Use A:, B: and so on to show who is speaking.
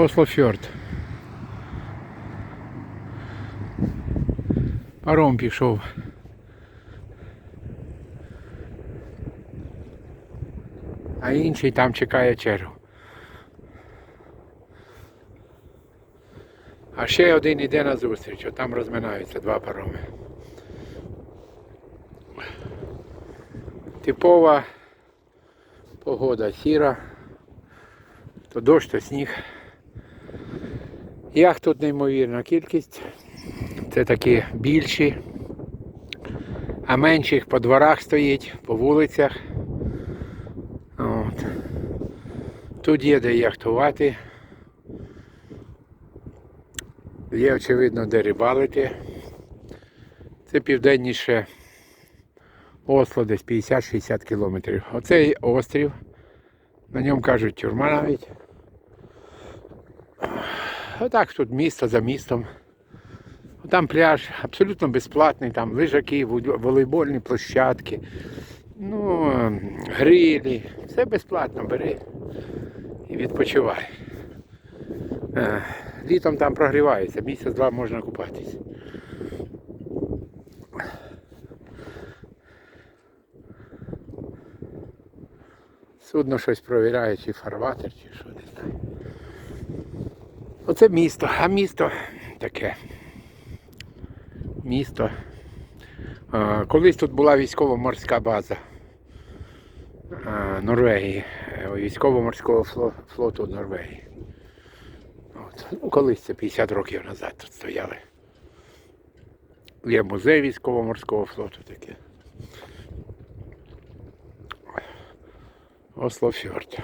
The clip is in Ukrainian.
A: Ослофьорд. Паром пішов. А інший там чекає чергу. А ще один іде на зустріч, а там розминаються два пароми. Типова погода сіра, то дощ, то сніг. Яхт тут неймовірна кількість. Це такі більші, а менших по дворах стоїть, по вулицях. От. Тут є де яхтувати. Є, очевидно, де рибалити. Це південніше Осло, десь 50-60 кілометрів. Оцей острів. На ньому кажуть тюрма навіть. Отак тут місто за містом. Там пляж абсолютно безплатний, там лежаки, волейбольні площадки, ну, грилі. Все безплатно бери і відпочивай. Е, Літом там прогрівається, місяць-два можна купатись. Судно щось провіряє, чи фарватер, чи що не знаю. Оце місто, а місто таке. Місто. Колись тут була військово-морська база Норвегії, е, військово-морського флоту Норвегії. От. Ну, колись це 50 років назад тут стояли. Є музей військово-морського флоту таке. Ослофьорд.